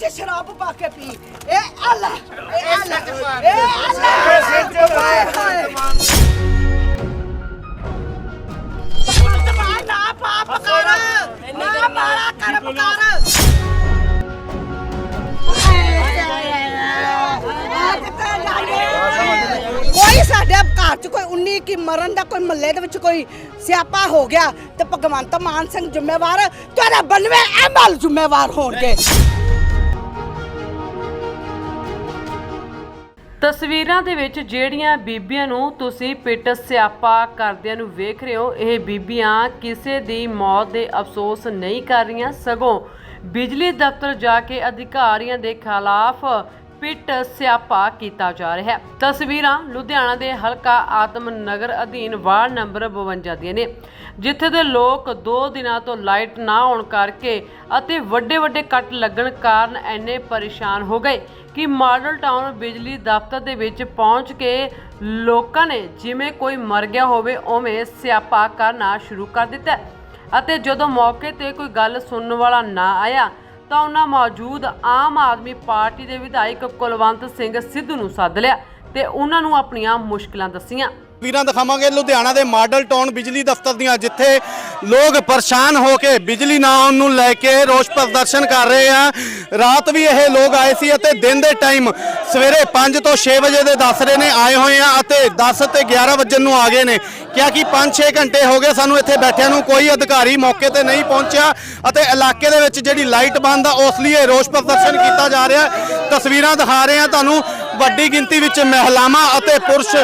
ਚ ਸ਼ਰਾਬ ਪਾ ਕੇ ਪੀ। ਇਹ ਅੱਲਾ ਇਹ ਅੱਲਾ ਇਹ ਅੱਲਾ। ਹਾਏ ਹਾਏ। ਭਗਵੰਤ ਨਾ ਪਾਪ ਕਰ ਨਾ ਮਾਰਾ ਕਰਮ ਕਰ। ਕੋਈ ਸਾਡੇ ਘਰ ਚ ਕੋਈ 19 ਕੀ ਮਰਨ ਦਾ ਕੋਈ ਮੱਲੇ ਦੇ ਵਿੱਚ ਕੋਈ ਸਿਆਪਾ ਹੋ ਗਿਆ ਤੇ ਭਗਵੰਤ ਮਾਨ ਸਿੰਘ ਜ਼ਿੰਮੇਵਾਰ ਤੇਰਾ 92 ਐਮਐਲ ਜ਼ਿੰਮੇਵਾਰ ਹੋਣਗੇ। ਤਸਵੀਰਾਂ ਦੇ ਵਿੱਚ ਜਿਹੜੀਆਂ ਬੀਬੀਆਂ ਨੂੰ ਤੁਸੀਂ ਪਿੱਟ ਸਿਆਪਾ ਕਰਦਿਆਂ ਨੂੰ ਵੇਖ ਰਹੇ ਹੋ, ਇਹ ਬੀਬੀਆਂ ਕਿਸੇ ਦੀ ਮੌਤ ਦੇ ਅਫਸੋਸ ਨਹੀਂ ਕਰ ਰਹੀਆਂ। ਸਗੋਂ ਬਿਜਲੀ ਦਫ਼ਤਰ ਜਾ ਕੇ ਅਧਿਕਾਰੀਆਂ ਦੇ ਖਿਲਾਫ ਪਿੱਟ ਸਿਆਪਾ ਕੀਤਾ ਜਾ ਰਿਹਾ ਹੈ। ਤਸਵੀਰਾਂ ਲੁਧਿਆਣਾ ਦੇ ਹਲਕਾ ਆਤਮ ਨਗਰ ਅਧੀਨ ਵਾਰਡ ਨੰਬਰ 52 ਦੀਆਂ ਨੇ, ਜਿੱਥੇ ਦੇ ਲੋਕ 2 ਦਿਨਾਂ ਤੋਂ ਲਾਈਟ ਨਾ ਆਉਣ ਕਰਕੇ ਅਤੇ ਵੱਡੇ ਵੱਡੇ ਕੱਟ ਲੱਗਣ ਕਾਰਨ ਐਨੇ ਪਰੇਸ਼ਾਨ ਹੋ ਗਏ ਕਿ ਮਾਡਲ ਟਾਊਨ ਬਿਜਲੀ ਦਫ਼ਤਰ ਦੇ ਵਿੱਚ ਪਹੁੰਚ ਕੇ ਲੋਕਾਂ ਨੇ ਜਿਵੇਂ ਕੋਈ ਮਰ ਗਿਆ ਹੋਵੇ, ਉਵੇਂ ਸਿਆਪਾ ਕਰਨਾ ਸ਼ੁਰੂ ਕਰ ਦਿੱਤਾ ਅਤੇ ਜਦੋਂ ਮੌਕੇ ਤੇ ਕੋਈ ਗੱਲ ਸੁਣਨ ਵਾਲਾ ਨਾ ਆਇਆ ਤਾਂ ਉਹਨਾਂ ਮੌਜੂਦ ਆਮ ਆਦਮੀ ਪਾਰਟੀ ਦੇ ਵਿਧਾਇਕ ਕੁਲਵੰਤ ਸਿੰਘ ਸਿੱਧੂ ਨੂੰ ਸੱਦ ਲਿਆ ਤੇ ਉਹਨਾਂ ਨੂੰ ਆਪਣੀਆਂ ਮੁਸ਼ਕਲਾਂ ਦੱਸੀਆਂ। ਤਸਵੀਰਾਂ ਦਿਖਾਵਾਂਗੇ ਲੁਧਿਆਣਾ ਦੇ ਮਾਡਲ ਟਾਊਨ ਬਿਜਲੀ ਦਫ਼ਤਰ ਦੀਆਂ, ਜਿੱਥੇ ਲੋਕ ਪਰੇਸ਼ਾਨ ਹੋ ਕੇ ਬਿਜਲੀ ਨਾ ਆਉਣ ਨੂੰ ਲੈ ਕੇ ਰੋਸ ਪ੍ਰਦਰਸ਼ਨ ਕਰ ਰਹੇ ਆ। ਰਾਤ ਵੀ ਇਹ ਲੋਕ ਆਏ ਸੀ ਅਤੇ ਦਿਨ ਦੇ ਟਾਈਮ ਸਵੇਰੇ 5 ਤੋਂ 6 ਵਜੇ ਦੇ ਦੱਸ ਰਹੇ ਨੇ, ਆਏ ਹੋਏ ਆ ਅਤੇ 10 ਤੇ 11 ਵਜੇ ਨੂੰ ਆ ਗਏ ਨੇ। ਕਿਹਾ ਕਿ 5-6 ਘੰਟੇ ਹੋ ਗਏ ਸਾਨੂੰ ਇੱਥੇ ਬੈਠਿਆਂ ਨੂੰ ਕੋਈ ਅਧਿਕਾਰੀ ਮੌਕੇ ਤੇ ਨਹੀਂ ਪਹੁੰਚਿਆ ਅਤੇ ਇਲਾਕੇ ਦੇ ਵਿੱਚ ਜਿਹੜੀ ਲਾਈਟ ਬੰਦ ਆ, ਉਸ ਲਈ ਇਹ ਰੋਸ ਪ੍ਰਦਰਸ਼ਨ ਕੀਤਾ ਜਾ ਰਿਹਾ। ਤਸਵੀਰਾਂ ਦਿਖਾ ਰਹੇ ਆ ਤੁਹਾਨੂੰ ਵੱਡੀ ਗਿਣਤੀ ਵਿੱਚ ਮਹਿਲਾਵਾਂ ਅਤੇ ਪੁਰਸ਼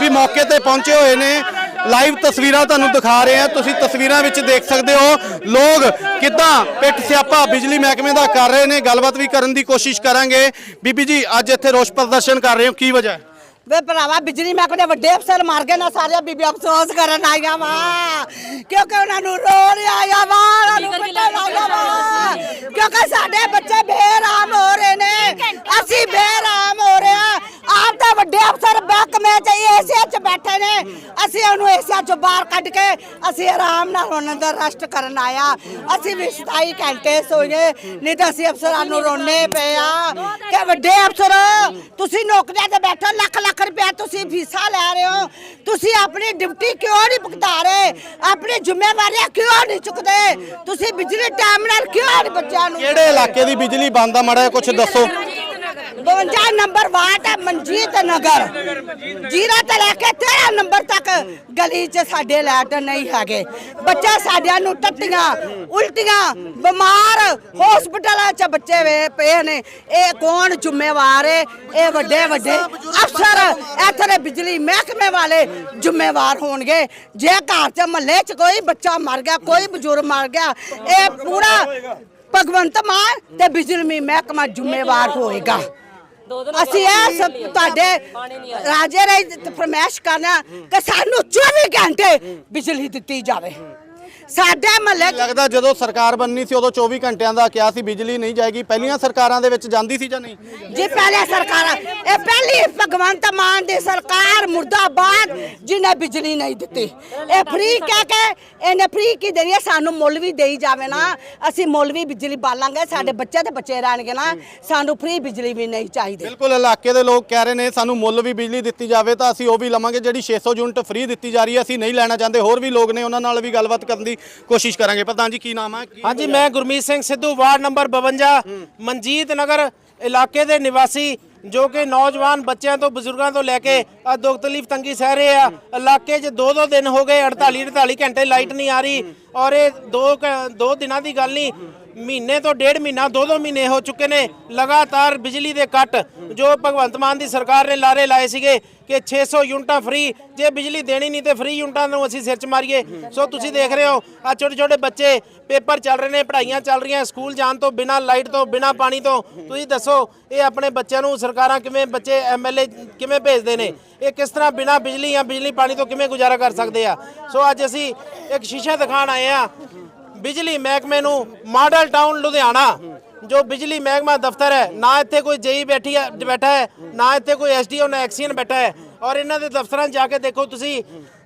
ਵੀ ਮੌਕੇ ਤੇ ਪਹੁੰਚੇ ਹੋਏ ਨੇ। ਲਾਈਵ ਤਸਵੀਰਾਂ ਤੁਹਾਨੂੰ ਦਿਖਾ ਰਹੇ ਆ ਤੁਸੀਂ ਤਸਵੀਰਾਂ ਵਿੱਚ ਦੇਖ ਸਕਦੇ ਹੋ। ਲੋਕ ਕਿੱਦਾਂ ਪਿੱਟ ਸਿਆਪਾ ਬਿਜਲੀ ਮਹਿਕਮੇ ਦਾ ਕਰ ਰਹੇ ਨੇ। ਗੱਲਬਾਤ ਵੀ ਕਰਨ ਦੀ ਕੋਸ਼ਿਸ਼ ਕਰਾਂਗੇ। ਬੀਬੀ ਜੀ, ਅੱਜ ਇੱਥੇ ਰੋਸ ਪ੍ਰਦਰਸ਼ਨ ਕਰ ਰਹੇ ਹੋ। ਕੀ ਵਜ੍ਹਾ ਹੈ? ਵੇ ਭਰਾਵਾ, ਬਿਜਲੀ ਮਹਿਕਮੇ ਦੇ ਵੱਡੇ ਅਫਸਰ ਮਾਰ ਗਏ ਨਾ। ਸਾਰੇ ਬੀਬੀ ਅਫਸੋਸ ਕਰਨ ਆਈਆਂ ਵਾ। ਕਿਉਂਕਿ ਉਹਨਾਂ ਨੂੰ ਰੋਣ ਆਇਆ ਵਾ। ਉਹਨਾਂ ਨੂੰ ਪਿੱਟਣ ਆਇਆ ਵਾ। ਕਿਉਂਕਿ ਸਾਡੇ ਬੱਚੇ ਬੇਰਾਮ ਹੋ ਰਹੇ ਨੇ। ਅਸੀਂ ਬੇਰਾਮ ਹੋ ਰਹੇ ਆ। ਆਪ ਵੱਡੇ ਅਫਸਰ ਮਹਿਕਮੇ ਚ ਏਸੀਆ ਚ ਬੈਠੇ ਨੇ? ਅਸੀਂ ਉਹਨੂੰ ਏਸੀਆ ਚੋਂ ਬਾਹਰ ਕੱਢ ਕੇ ਅਸੀਂ ਆਰਾਮ ਨਾਲ ਉਹਨਾਂ ਦਾ ਰੈਸਟ ਕਰਨ ਆਇਆ। ਅਸੀਂ ਵੀ 27 ਘੰਟੇ ਸੋਏ ਨਹੀਂ ਤਾਂ ਅਸੀਂ ਅਫਸਰਾਂ ਨੂੰ ਰੋਣੇ ਪਏ ਆ ਕਿ ਵੱਡੇ ਅਫਸਰ, ਤੁਸੀਂ ਨੌਕਰੀਆਂ ਤੇ ਬੈਠੋ, ਲੱਖ ਲੱਖ ਰੁਪਇਆ ਤੁਸੀਂ ਫੀਸਾਂ ਲੈ ਰਹੇ ਹੋ। ਤੁਸੀਂ ਆਪਣੀ ਡਿਊਟੀ ਕਿਉਂ ਨਹੀਂ ਭੁਗਤਾ ਰਹੇ? ਆਪਣੀ ਜ਼ਿੰਮੇਵਾਰੀਆਂ ਕਿਉਂ ਨਹੀਂ ਚੁੱਕਦੇ? ਤੁਸੀਂ ਬਿਜਲੀ ਟਾਈਮ ਨਾਲ ਕਿਉਂ ਨਹੀਂ ਬੱਚਿਆਂ ਨੂੰ ਕਿਹੜੇ ਇਲਾਕੇ ਦੀ ਬਿਜਲੀ ਬੰਦ ਆ? ਮੜਾ ਕੁਝ ਦੱਸੋ। 52 ਨੰਬਰ ਵਾਰਡ ਹੈ ਮਨਜੀਤ ਨਗਰ। ਜੀਰਾ ਤੋਂ ਲੈ ਕੇ 13 ਨੰਬਰ ਤੱਕ ਗਲੀ 'ਚ ਸਾਡੇ ਲਾਈਟ ਨਹੀਂ ਹੈਗੇ। ਬੱਚਾ ਸਾਡਿਆਂ ਨੂੰ ਟੱਟੀਆਂ ਉਲਟੀਆਂ, ਬਿਮਾਰ ਹਸਪਤਾਲਾਂ 'ਚ ਬੱਚੇ ਵੇ ਪਏ ਨੇ। ਇਹ ਕੌਣ ਜ਼ਿੰਮੇਵਾਰ ਹੈ ਇਹ ਵੱਡੇ ਵੱਡੇ ਅਫਸਰ ਇੱਥੇ ਦੇ ਬਿਜਲੀ ਮਹਿਕਮੇ ਵਾਲੇ ਜ਼ਿੰਮੇਵਾਰ ਹੋਣਗੇ। ਜੇ ਘਰ 'ਚ ਮਹੱਲੇ 'ਚ ਕੋਈ ਬੱਚਾ ਮਰ ਗਿਆ, ਕੋਈ ਬਜ਼ੁਰਗ ਮਰ ਗਿਆ, ਇਹ ਪੂਰਾ ਭਗਵੰਤ ਮਾਨ ਤੇ ਬਿਜਲੀ ਮਹਿਕਮਾ ਜ਼ਿੰਮੇਵਾਰ ਹੋਏਗਾ। ਅਸੀਂ ਇਹ ਸਭ ਤੁਹਾਡੇ ਰਾਜੇ ਰਾਈ ਫਰਮਾਇਸ਼ ਕਰਨਾ ਕਿ ਸਾਨੂੰ 24 ਘੰਟੇ ਬਿਜਲੀ ਦਿੱਤੀ ਜਾਵੇ। ਸਾਡੇ ਮਹੱਲੇ ਲੱਗਦਾ ਜਦੋਂ ਸਰਕਾਰ ਬੰਨੀ ਸੀ ਉਦੋਂ 24 ਘੰਟਿਆਂ ਦਾ ਕਿਹਾ ਸੀ ਬਿਜਲੀ ਨਹੀਂ ਜਾਏਗੀ। ਪਹਿਲੀਆਂ ਸਰਕਾਰਾਂ ਦੇ ਵਿੱਚ ਜਾਂਦੀ ਸੀ ਜਾਂ ਨਹੀਂ? ਜੀ ਪਹਿਲੇ ਸਰਕਾਰ ਇਹ ਪਹਿਲੀ ਭਗਵੰਤ ਮਾਨ ਦੀ ਸਰਕਾਰ ਮੁਰਦਾਬਾਦ ਜਿਹਨੇ ਬਿਜਲੀ ਨਹੀਂ ਦਿੱਤੀ। ਇਹ ਫ੍ਰੀ ਕਹਿ ਕੇ ਇਹਨੇ ਫ੍ਰੀ ਕੀ ਦੇਣੀ ਹੈ? ਸਾਨੂੰ ਮੁੱਲ ਵੀ ਦੇਈ ਜਾਵੇ ਨਾ। ਅਸੀਂ ਮੁੱਲ ਵੀ ਬਿਜਲੀ ਬਾਲਾਂਗੇ ਸਾਡੇ ਬੱਚੇ ਦੇ ਬੱਚੇ ਰਹਿਣਗੇ ਨਾ। ਸਾਨੂੰ ਫ੍ਰੀ ਬਿਜਲੀ ਵੀ ਨਹੀਂ ਚਾਹੀਦੀ। ਬਿਲਕੁਲ ਇਲਾਕੇ ਦੇ ਲੋਕ ਕਹਿ ਰਹੇ ਨੇ ਸਾਨੂੰ ਮੁੱਲ ਵੀ ਬਿਜਲੀ ਦਿੱਤੀ ਜਾਵੇ ਤਾਂ ਅਸੀਂ ਉਹ ਵੀ ਲਵਾਂਗੇ ਜਿਹੜੀ 600 ਯੂਨਿਟ ਫ੍ਰੀ ਦਿੱਤੀ ਜਾ ਰਹੀ ਹੈ ਅਸੀਂ ਨਹੀਂ ਲੈਣਾ ਚਾਹੁੰਦੇ। ਹੋਰ ਵੀ ਲੋਕ ਨੇ ਉਹਨਾਂ ਨਾਲ ਵੀ ਗੱਲਬਾਤ ਕਰਨ ਦੀ। ਕੋਸ਼ਿਸ਼ ਕਰਾਂਗੇ। ਪ੍ਰਧਾਨ ਜੀ ਕੀ ਨਾਮ ਹੈ? ਕੀ- ਹਾਂਜੀ ਮੈਂ ਗੁਰਮੀਤ ਸਿੰਘ ਸਿੱਧੂ ਵਾਰਡ ਨੰਬਰ 52 ਮਨਜੀਤ ਨਗਰ ਇਲਾਕੇ ਦੇ ਨਿਵਾਸੀ ਜੋ ਕਿ ਨੌਜਵਾਨ ਬੱਚਿਆਂ ਤੋਂ, ਬਜ਼ੁਰਗਾਂ ਤੋਂ ਲੈ ਕੇ ਆ ਦੁੱਖ ਤਕਲੀਫ ਤੰਗੀ ਸਹਿ ਰਹੇ ਆ। ਇਲਾਕੇ 'ਚ ਦੋ ਦੋ ਦਿਨ ਹੋ ਗਏ 48 48 ਘੰਟੇ ਲਾਈਟ ਨਹੀਂ ਆ ਰਹੀ ਔਰ ਇਹ ਦੋ ਘ- ਦੋ ਦਿਨਾਂ ਦੀ ਗੱਲ ਨਹੀਂ, ਮਹੀਨੇ ਤੋਂ ਡੇਢ ਮਹੀਨਾ ਦੋ ਦੋ ਮਹੀਨੇ ਹੋ ਚੁੱਕੇ ਨੇ ਲਗਾਤਾਰ ਬਿਜਲੀ ਦੇ ਕੱਟ, ਜੋ ਭਗਵੰਤ ਮਾਨ ਦੀ ਸਰਕਾਰ ਨੇ ਲਾਰੇ ਲਾਏ ਸੀਗੇ ਕਿ 600 ਯੂਨਿਟਾਂ ਫ੍ਰੀ, ਜੇ ਬਿਜਲੀ ਦੇਣੀ ਨਹੀਂ ਤੇ ਫ੍ਰੀ ਯੂਨਿਟਾਂ ਨੂੰ ਅਸੀਂ ਸਿਰ 'ਚ ਮਾਰੀਏ। ਸੋ ਤੁਸੀਂ ਦੇਖ ਰਹੇ ਹੋ ਆ ਛੋਟੇ ਛੋਟੇ ਬੱਚੇ ਪੇਪਰ ਚੱਲ ਰਹੇ ਨੇ, ਪੜ੍ਹਾਈਆਂ ਚੱਲ ਰਹੀਆਂ, ਸਕੂਲ ਜਾਣ ਤੋਂ ਬਿਨਾਂ, ਲਾਈਟ ਤੋਂ ਬਿਨਾਂ, ਪਾਣੀ ਤੋਂ। ਤੁਸੀਂ ਦੱਸੋ, ਇਹ ਆਪਣੇ ਬੱਚਿਆਂ ਨੂੰ ਸਰਕਾਰਾਂ ਕਿਵੇਂ ਬੱਚੇ ਐਮਐਲਏ ਕਿਵੇਂ ਭੇਜਦੇ ਨੇ? ਇਹ ਕਿਸ ਤਰ੍ਹਾਂ ਬਿਨਾਂ ਬਿਜਲੀ ਜਾਂ ਬਿਜਲੀ ਪਾਣੀ ਤੋਂ ਕਿਵੇਂ ਗੁਜ਼ਾਰਾ ਕਰ ਸਕਦੇ ਆ? ਸੋ ਅੱਜ ਅਸੀਂ ਇੱਕ ਸ਼ੀਸ਼ਾ ਦਿਖਾਣ ਆਏ ਆ ਬਿਜਲੀ ਮਹਿਕਮੇ ਨੂੰ, ਮਾਡਲ ਟਾਊਨ ਲੁਧਿਆਣਾ, ਜੋ ਬਿਜਲੀ ਮਹਿਕਮਾ ਦਫ਼ਤਰ ਹੈ, ਨਾ ਇੱਥੇ ਕੋਈ ਜੇਈ ਬੈਠੀ ਹੈ, ਬੈਠਾ ਹੈ, ਨਾ ਇੱਥੇ ਕੋਈ ਐਸਡੀਓ ਨਾ ਐਕਸੀਅਨ ਬੈਠਾ ਹੈ। ਔਰ ਇਹਨਾਂ ਦੇ ਦਫ਼ਤਰਾਂ 'ਚ ਜਾ ਕੇ ਦੇਖੋ ਤੁਸੀਂ,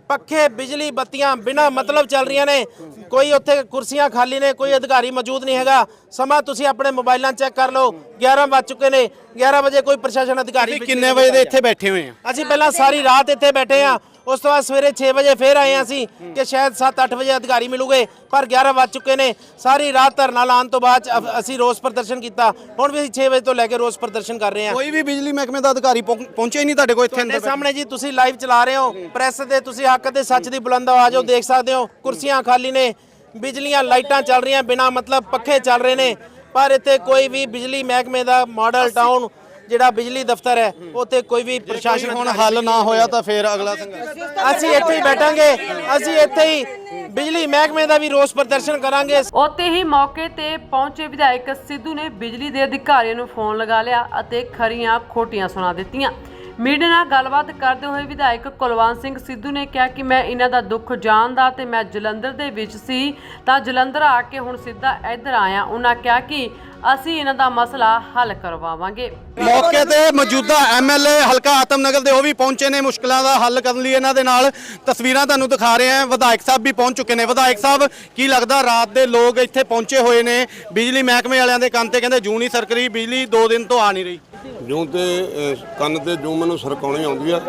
ਪੱਖੇ, ਬਿਜਲੀ ਬੱਤੀਆਂ ਬਿਨਾ ਮਤਲਬ ਚੱਲ ਰਹੀਆਂ ਨੇ। ਕੋਈ ਉੱਥੇ ਕੁਰਸੀਆਂ ਖਾਲੀ ਨੇ ਕੋਈ ਅਧਿਕਾਰੀ ਮੌਜੂਦ ਨਹੀਂ ਹੈਗਾ। ਸਮਾਂ ਤੁਸੀਂ ਆਪਣੇ ਮੋਬਾਈਲਾਂ ਚੈੱਕ ਕਰ ਲਓ। 11 ਵੱਜ ਚੁੱਕੇ ਨੇ। 11 ਵਜੇ ਕੋਈ ਪ੍ਰਸ਼ਾਸਨ ਅਧਿਕਾਰੀ ਕਿੰਨੇ ਵਜੇ ਦੇ ਇੱਥੇ ਬੈਠੇ ਹੋਏ ਆ? ਅਸੀਂ ਪਹਿਲਾਂ ਸਾਰੀ ਰਾਤ ਇੱਥੇ ਬੈਠੇ ਆ ਉਸ ਤੋਂ ਬਾਅਦ ਸਵੇਰੇ 6 ਵਜੇ ਫੇਰ ਆਏ ਹਾਂ ਅਸੀਂ ਕਿ ਸ਼ਾਇਦ 7-8 ਵਜੇ ਅਧਿਕਾਰੀ ਮਿਲੂਗੇ ਪਰ 11 ਵੱਜ ਚੁੱਕੇ ਨੇ। ਸਾਰੀ ਰਾਤ ਧਰਨਾ ਲਾਉਣ ਤੋਂ ਬਾਅਦ ਅਸੀਂ ਰੋਸ ਪ੍ਰਦਰਸ਼ਨ ਕੀਤਾ। ਹੁਣ ਵੀ ਅਸੀਂ 6 ਵਜੇ ਤੋਂ ਲੈ ਕੇ ਰੋਸ ਪ੍ਰਦਰਸ਼ਨ ਕਰ ਰਹੇ ਹਾਂ। ਕੋਈ ਵੀ ਬਿਜਲੀ ਮਹਿਕਮੇ ਦਾ ਅਧਿਕਾਰੀ ਪਹੁੰ- ਪਹੁੰਚਿਆ ਹੀ ਨਹੀਂ ਤੁਹਾਡੇ ਕੋਲ ਇੱਥੇ ਅੰਦਰ ਸਾਹਮਣੇ ਜੀ ਤੁਸੀਂ ਲਾਈਵ ਚਲਾ ਰਹੇ ਹੋ। ਪ੍ਰੈਸ ਦੇ ਤੁਸੀਂ ਹੱਕ ਤੇ ਸੱਚ ਦੀ ਬੁਲੰਦ ਆਵਾਜ਼ ਹੋ ਦੇਖ ਸਕਦੇ ਹੋ। ਕੁਰਸੀਆਂ ਖਾਲੀ ਨੇ। ਬਿਜਲੀਆਂ ਲਾਈਟਾਂ ਚੱਲ ਰਹੀਆਂ ਬਿਨਾ ਮਤਲਬ ਪੱਖੇ ਚੱਲ ਰਹੇ ਨੇ। ਪਰ ਇੱਥੇ ਕੋਈ ਵੀ ਬਿਜਲੀ ਮਹਿਕਮੇ ਦਾ ਮਾਡਲ ਟਾਊਨ ਜਿਹੜਾ ਬਿਜਲੀ ਦਫ਼ਤਰ ਹੈ ਉੱਥੇ ਕੋਈ ਵੀ ਪ੍ਰਸ਼ਾਸਨ ਹੁਣ ਹੱਲ ਨਾ ਹੋਇਆ ਤਾਂ ਫਿਰ ਅਗਲਾ ਸੰਘਰਸ਼ ਅਸੀਂ ਇੱਥੇ ਹੀ। ਬੈਠਾਂਗੇ। ਅਸੀਂ ਇੱਥੇ ਹੀ ਬਿਜਲੀ ਮਹਿਕਮੇ ਦਾ ਵੀ ਰੋਸ ਪ੍ਰਦਰਸ਼ਨ ਕਰਾਂਗੇ। ਉੱਥੇ ਹੀ ਮੌਕੇ ਤੇ ਪਹੁੰਚੇ ਵਿਧਾਇਕ ਸਿੱਧੂ ਨੇ ਬਿਜਲੀ ਦੇ ਅਧਿਕਾਰੀਆਂ ਨੂੰ ਫੋਨ ਲਗਾ ਲਿਆ ਅਤੇ ਖਰੀਆਂ ਖੋਟੀਆਂ ਸੁਣਾ ਦਿੱਤੀਆਂ। ਮੀਡੀਆ ਨਾਲ ਗੱਲਬਾਤ ਕਰਦੇ ਹੋਏ ਵਿਧਾਇਕ ਕੁਲਵੰਤ ਸਿੰਘ ਸਿੱਧੂ ਨੇ ਕਿਹਾ ਕਿ ਮੈਂ ਇਹਨਾਂ ਦਾ ਦੁੱਖ ਜਾਣਦਾ ਤੇ ਮੈਂ ਜਲੰਧਰ ਦੇ ਵਿੱਚ ਸੀ, ਤਾਂ ਜਲੰਧਰ ਆ ਕੇ ਹੁਣ ਸਿੱਧਾ ਇੱਧਰ ਆਇਆ। ਉਹਨਾਂ ਕਿਹਾ ਕਿ ਅਸੀਂ ਇਹਨਾਂ ਦਾ ਮਸਲਾ ਹੱਲ ਕਰਵਾਵਾਂਗੇ। ਮੌਕੇ ਤੇ ਮੌਜੂਦਾ ਐਮਐਲਏ ਹਲਕਾ ਆਤਮਨਗਰ ਦੇ ਉਹ ਵੀ ਪਹੁੰਚੇ ਨੇ, ਮੁਸ਼ਕਲਾਂ ਦਾ ਹੱਲ ਕਰਨ ਲਈ ਇਹਨਾਂ ਦੇ ਨਾਲ। ਤਸਵੀਰਾਂ ਤੁਹਾਨੂੰ ਦਿਖਾ ਰਹੇ ਹਾਂ। ਵਿਧਾਇਕ ਸਾਹਿਬ ਵੀ ਪਹੁੰਚ ਚੁੱਕੇ ਨੇ। ਵਿਧਾਇਕ ਸਾਹਿਬ, ਕੀ ਲੱਗਦਾ ਰਾਤ ਦੇ ਲੋਕ ਇੱਥੇ ਪਹੁੰਚੇ ਹੋਏ ਨੇ? ਬਿਜਲੀ ਮਹਿਕਮੇ ਵਾਲਿਆਂ ਦੇ ਕੰਨ ਤੇ ਕਹਿੰਦੇ ਜੂਨੀ ਸਰਕਰੀ ਬਿਜਲੀ 2 ਦਿਨ ਤੋਂ ਆ ਨਹੀਂ ਰਹੀ। ਜੂੰ ਤੇ ਅਹ, ਕੰਨ ਤੇ ਜੂੰ ਮੈਨੂੰ ਸਰਕਾਉਣੀ ਆਉਂਦੀ ਆ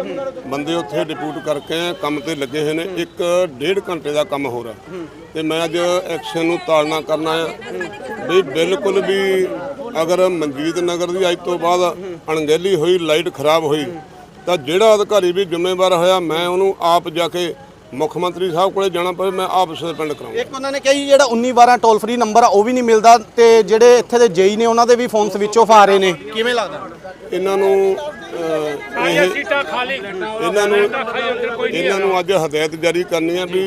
ਬੰਦੇ ਉੱਥੇ ਡਿਪੂਟ ਕਰਕੇ ਕੰਮ ਤੇ ਲੱਗੇ ਹੋਏ ਨੇ ਇੱਕ ਡੇਢ ਘੰਟੇ ਦਾ ਕੰਮ ਹੋ ਰਿਹਾ। ਤੇ ਮੈਂ ਅੱਜ ਐਕਸ਼ਨ ਨੂੰ ਤਾਲਨਾ ਕਰਨਾ ਆ ਵੀ ਬਿਲਕੁਲ ਵੀ ਅਗਰ ਮਨਜੀਤ ਨਗਰ ਦੀ ਅੱਜ ਤੋਂ ਬਾਅਦ ਅਣਗਹਿਲੀ ਹੋਈ ਲਾਈਟ ਖਰਾਬ ਹੋਈ ਤਾਂ ਜਿਹੜਾ ਅਧਿਕਾਰੀ ਵੀ ਜ਼ਿੰਮੇਵਾਰ ਹੋਇਆ ਮੈਂ ਉਹਨੂੰ ਆਪ ਜਾ ਕੇ ਮੁੱਖ ਮੰਤਰੀ ਸਾਹਿਬ ਕੋਲੇ ਜਾਣਾ ਪਵੇ ਮੈਂ ਆਪ ਸਸਪੈਂਡ ਕਰਾਂਗਾ ਇੱਕ ਉਹਨਾਂ ਨੇ ਕਹੀ ਜਿਹੜਾ 19 12 ਟੋਲ ਫ੍ਰੀ ਨੰਬਰ ਆ ਉਹ ਵੀ ਨਹੀਂ ਮਿਲਦਾ ਤੇ ਜਿਹੜੇ ਇੱਥੇ ਦੇ ਜੇਈ ਨੇ ਉਹਨਾਂ ਦੇ ਵੀ ਫੋਨ ਸਵਿਚ ਆਫ ਆ ਰਹੇ ਨੇ। ਕਿਵੇਂ ਲੱਗਦਾ? ਇਹਨਾਂ ਨੂੰ ਅਹ, ਇਹ ਇਹਨਾਂ ਨੂੰ ਇਹਨਾਂ ਨੂੰ ਅੱਜ ਹਦਾਇਤ ਜਾਰੀ ਕਰਨੀ ਆ ਵੀ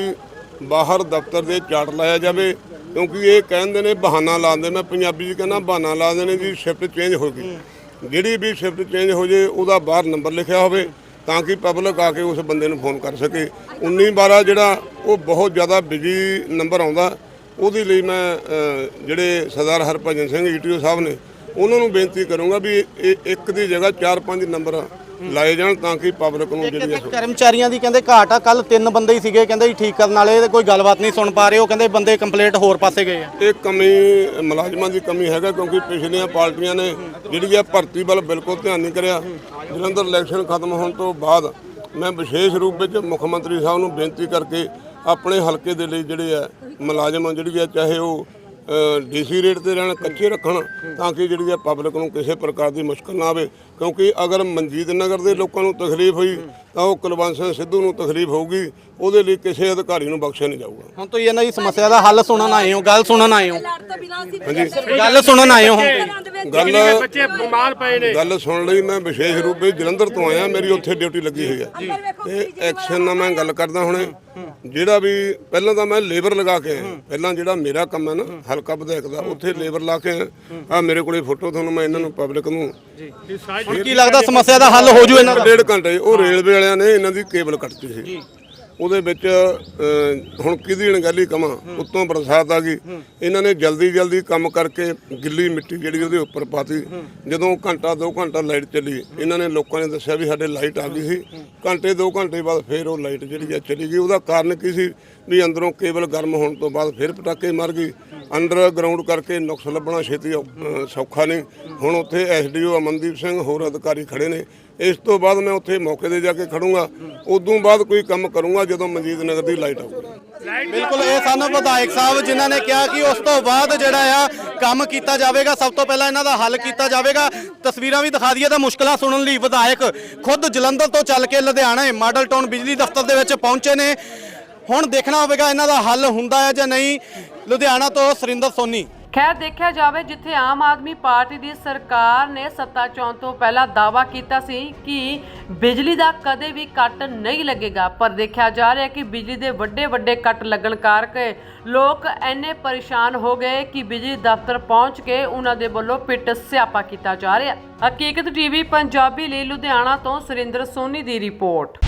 ਬਾਹਰ ਦਫ਼ਤਰ ਦੇ ਚਾਰਟ ਲਾਇਆ ਜਾਵੇ ਕਿਉਂਕਿ ਇਹ ਕਹਿੰਦੇ ਨੇ ਬਹਾਨਾ ਲਾਉਂਦੇ ਮੈਂ ਪੰਜਾਬੀ 'ਚ ਕਹਿੰਦਾ ਬਹਾਨਾ ਲਾਉਂਦੇ ਨੇ ਜੀ ਸ਼ਿਫਟ ਚੇਂਜ ਹੋ ਗਈ। ਜਿਹੜੀ ਵੀ ਸ਼ਿਫਟ ਚੇਂਜ ਹੋ ਜੇ ਉਹਦਾ ਬਾਹਰ ਨੰਬਰ ਲਿਖਿਆ ਹੋਵੇ। ਤਾਂ ਕਿ ਪਬਲਿਕ ਆ ਕੇ ਉਸ ਬੰਦੇ ਨੂੰ ਫੋਨ ਕਰ ਸਕੇ। 19 12 ਜਿਹੜਾ ਉਹ ਬਹੁਤ ਜ਼ਿਆਦਾ ਬਿਜ਼ੀ ਨੰਬਰ ਆਉਂਦਾ। ਉਹਦੇ ਲਈ ਮੈਂ ਜਿਹੜੇ ਸਰਦਾਰ ਹਰਭਜਨ ਸਿੰਘ ਈਟੀਓ ਸਾਹਿਬ ਨੇ, ਉਹਨਾਂ ਨੂੰ ਬੇਨਤੀ ਕਰੂੰਗਾ ਵੀ ਇਹ ਇੱਕ ਦੀ ਜਗ੍ਹਾ 4-5 ਨੰਬਰ ਲਾਏ ਜਾਣ ਤਾਂ ਕਿ ਪਬਲਿਕ ਨੂੰ ਜਿਹੜੀ ਹੈ ਕਰਮਚਾਰੀਆਂ ਦੀ ਕਹਿੰਦੇ ਘਾਟ ਆ ਕੱਲ ਤਿੰਨ ਬੰਦੇ ਹੀ ਸੀਗੇ ਕਹਿੰਦੇ ਜੀ ਠੀਕ ਕਰਨ ਵਾਲੇ ਤੇ ਕੋਈ ਗੱਲਬਾਤ ਨਹੀਂ ਸੁਣ ਪਾ ਰਹੇ ਉਹ ਕਹਿੰਦੇ ਬੰਦੇ ਕੰਪਲੀਟ ਹੋਰ ਪਾਸੇ ਗਏ ਆ। ਇਹ ਕਮੀ ਮੁਲਾਜ਼ਮਾਂ ਦੀ ਕਮੀ ਹੈਗਾ ਕਿਉਂਕਿ ਪਿਛਲੀਆਂ ਪਾਰਟੀਆਂ ਨੇ ਜਿਹੜੀ ਹੈ ਭਰਤੀ ਵੱਲ ਬਿਲਕੁਲ ਧਿਆਨ ਨਹੀਂ ਕਰਿਆ। ਜਲੰਧਰ ਇਲੈਕਸ਼ਨ ਖਤਮ ਹੋਣ ਤੋਂ ਬਾਅਦ ਮੈਂ ਵਿਸ਼ੇਸ਼ ਰੂਪ ਵਿੱਚ ਮੁੱਖ ਮੰਤਰੀ ਸਾਹਿਬ ਨੂੰ ਬੇਨਤੀ ਕਰਕੇ ਆਪਣੇ ਹਲਕੇ ਦੇ ਲਈ ਜਿਹੜੇ ਆ ਮੁਲਾਜ਼ਮ ਜਿਹੜੀ ਆ ਚਾਹੇ ਉਹ ਡੀਸੀ ਰੇਟ ਤੇ ਰਹਿਣ ਕੱਚੇ ਰੱਖਣ ਤਾਂ ਕਿ ਜਿਹੜੀ ਆ ਪਬਲਿਕ ਨੂੰ ਕਿਸੇ ਪ੍ਰਕਾਰ ਦੀ ਮੁਸ਼ਕਲ ਨਾ ਆਵੇ। ਕਿਉਂਕਿ ਅਗਰ ਮਨਜੀਤ ਨਗਰ ਦੇ ਲੋਕਾਂ ਨੂੰ ਤਕਲੀਫ ਹੋਈ ਤਾਂ ਉਹ ਕੁਲਵੰਤ ਸਿੰਘ ਸਿੱਧੂ ਨੂੰ ਤਕਲੀਫ ਹੋਊਗੀ ਉਹਦੇ ਲਈ ਕਿਸੇ ਅਧਿਕਾਰੀ ਨੂੰ ਬਖਸ਼ਿਆ ਨਹੀਂ ਜਾਊਗਾ। ਹੁਣ ਤੁਸੀਂ ਇਹਨਾਂ ਦੀ ਸਮੱਸਿਆ ਦਾ ਹੱਲ ਸੁਣਨ ਆਏ ਹੋ ਗੱਲ ਸੁਣਨ ਆਏ ਹੋ। ਗੱਲ ਸੁਣਨ ਆਏ ਹੋ ਹੁਣ। ਗੱਲ ਬੱਚੇ ਬਿਮਾਰ ਪਏ ਨੇ। ਗੱਲ ਸੁਣ ਲਈ ਮੈਂ ਵਿਸ਼ੇਸ਼ ਰੂਪ ਵਿੱਚ ਜਲੰਧਰ ਤੋਂ ਆਇਆ ਮੇਰੀ ਉੱਥੇ ਡਿਊਟੀ ਲੱਗੀ ਹੋਈ ਹੈ। ਤੇ ਐਕਸ਼ਨ ਨਾਲ ਮੈਂ ਗੱਲ ਕਰਦਾ ਹੁਣੇ। ਜਿਹੜਾ ਵੀ ਪਹਿਲਾਂ ਤਾਂ ਮੈਂ ਲੇਬਰ ਲਗਾ ਕੇ ਪਹਿਲਾਂ ਜਿਹੜਾ ਮੇਰਾ ਕੰਮ ਹੈ ਨਾ ਹਲਕਾ ਵਿਧਾਇਕ ਦਾ ਉੱਥੇ ਲੇਬਰ ਲਾ ਕੇ ਆ ਮੇਰੇ ਕੋਲੇ ਫੋਟੋ ਤੁਹਾਨੂੰ ਮੈਂ ਇਹਨਾਂ ਨੂੰ ਪਬਲਿਕ ਨੂੰ ਹੁਣ ਕੀ ਲੱਗਦਾ ਸਮੱਸਿਆ ਦਾ ਹੱਲ ਹੋ ਜੂ ਇਹਨਾਂ ਦਾ? ਡੇਢ ਘੰਟੇ ਉਹ ਰੇਲਵੇ ਵਾਲਿਆਂ ਨੇ ਇਹਨਾਂ ਦੀ ਕੇਬਲ ਕੱਟਤੀ ਸੀ। ਉਹਦੇ ਵਿੱਚ ਅਹ, ਹੁਣ ਕਿਹਦੀ ਅਣਗਹਿਲੀ ਕਮਾਂ ਉੱਤੋਂ ਬਰਸਾਤ ਆ ਗਈ। ਇਹਨਾਂ ਨੇ ਜਲਦੀ ਜਲਦੀ ਕੰਮ ਕਰਕੇ ਗਿੱਲੀ ਮਿੱਟੀ ਜਿਹੜੀ ਉਹਦੇ ਉੱਪਰ ਪਾਤੀ। ਜਦੋਂ ਘੰਟਾ 2 ਘੰਟਾ ਲਾਈਟ ਚੱਲੀ ਇਹਨਾਂ ਨੇ ਲੋਕਾਂ ਨੇ ਦੱਸਿਆ ਵੀ ਸਾਡੇ ਲਾਈਟ ਆ ਗਈ ਸੀ। ਘੰਟੇ 2 ਘੰਟੇ ਬਾਅਦ ਫੇਰ ਉਹ ਲਾਈਟ ਜਿਹੜੀ ਆ ਚਲੀ ਗਈ। ਉਹਦਾ ਕਾਰਨ ਕੀ ਸੀ? ਵੀ ਅੰਦਰੋਂ ਕੇਬਲ ਗਰਮ ਹੋਣ ਤੋਂ ਬਾਅਦ ਫਿਰ ਪਟਾਕੇ ਮਾਰ ਗਈ। ਅੰਡਰਗਰਾਉਂਡ ਕਰਕੇ ਨੁਕਸ ਲੱਭਣਾ ਛੇਤੀ ਔ- ਸੌਖਾ ਨਹੀਂ। ਹੁਣ ਉੱਥੇ ਐਸਡੀਓ ਅਮਨਦੀਪ ਸਿੰਘ ਹੋਰ ਅਧਿਕਾਰੀ ਖੜੇ ਨੇ। ਇਸ ਤੋਂ ਬਾਅਦ ਮੈਂ ਉੱਥੇ ਮੌਕੇ ਤੇ ਜਾ ਕੇ ਖੜੂੰਗਾ। ਉਦੋਂ ਬਾਅਦ ਕੋਈ ਕੰਮ ਕਰੂੰਗਾ ਜਦੋਂ ਮਨਜੀਤ ਨਗਰ ਦੀ ਲਾਈਟ ਆਊਗੀ। ਬਿਲਕੁਲ, ਇਹ ਸਨ ਵਿਧਾਇਕ ਸਾਹਿਬ ਜਿਨ੍ਹਾਂ ਨੇ ਕਿਹਾ ਕਿ ਉਸ ਤੋਂ ਬਾਅਦ ਜਿਹੜਾ ਆ ਕੰਮ ਕੀਤਾ ਜਾਵੇਗਾ, ਸਭ ਤੋਂ ਪਹਿਲਾਂ ਇਹਨਾਂ ਦਾ ਹੱਲ ਕੀਤਾ ਜਾਵੇਗਾ। ਤਸਵੀਰਾਂ ਵੀ ਦਿਖਾ ਦਈਏ ਤਾਂ ਮੁਸ਼ਕਲਾਂ ਸੁਣਨ ਲਈ ਵਿਧਾਇਕ ਖੁਦ ਜਲੰਧਰ ਤੋਂ ਚੱਲ ਕੇ ਲੁਧਿਆਣਾ ਮਾਡਲ ਟਾਊਨ ਬਿਜਲੀ ਦਫ਼ਤਰ ਦੇ ਵਿੱਚ ਪਹੁੰਚੇ ਨੇ। ਹੁਣ ਦੇਖਣਾ ਹੋਵੇਗਾ ਇਹਨਾਂ ਦਾ ਹੱਲ ਹੁੰਦਾ ਹੈ ਜਾਂ ਨਹੀਂ। ਲੁਧਿਆਣਾ ਤੋਂ ਸੁਰਿੰਦਰ ਸੋਨੀ। ਖੈਰ, ਦੇਖਿਆ ਜਾਵੇ ਜਿੱਥੇ ਆਮ ਆਦਮੀ ਪਾਰਟੀ ਦੀ ਸਰਕਾਰ ਨੇ ਸੱਤਾ ਚੋਣ ਤੋਂ ਪਹਿਲਾਂ ਦਾਵਾ ਕੀਤਾ ਸੀ ਕਿ ਬਿਜਲੀ ਦਾ ਕਦੇ ਵੀ ਕੱਟ ਨਹੀਂ ਲੱਗੇਗਾ, ਪਰ ਦੇਖਿਆ ਜਾ ਰਿਹਾ ਕਿ ਬਿਜਲੀ ਦੇ ਵੱਡੇ ਵੱਡੇ ਕੱਟ ਲੱਗਣ ਕਰਕੇ ਲੋਕ ਐਨੇ ਪਰੇਸ਼ਾਨ ਹੋ ਗਏ ਕਿ ਬਿਜਲੀ ਦਫ਼ਤਰ ਪਹੁੰਚ ਕੇ ਉਹਨਾਂ ਦੇ ਵੱਲੋਂ ਪਿੱਟ ਸਿਆਪਾ ਕੀਤਾ ਜਾ ਰਿਹਾ। ਹਕੀਕਤ ਟੀਵੀ, ਪੰਜਾਬੀ ਲਈ ਲੁਧਿਆਣਾ ਤੋਂ ਸੁਰਿੰਦਰ ਸੋਨੀ ਦੀ ਰਿਪੋਰਟ।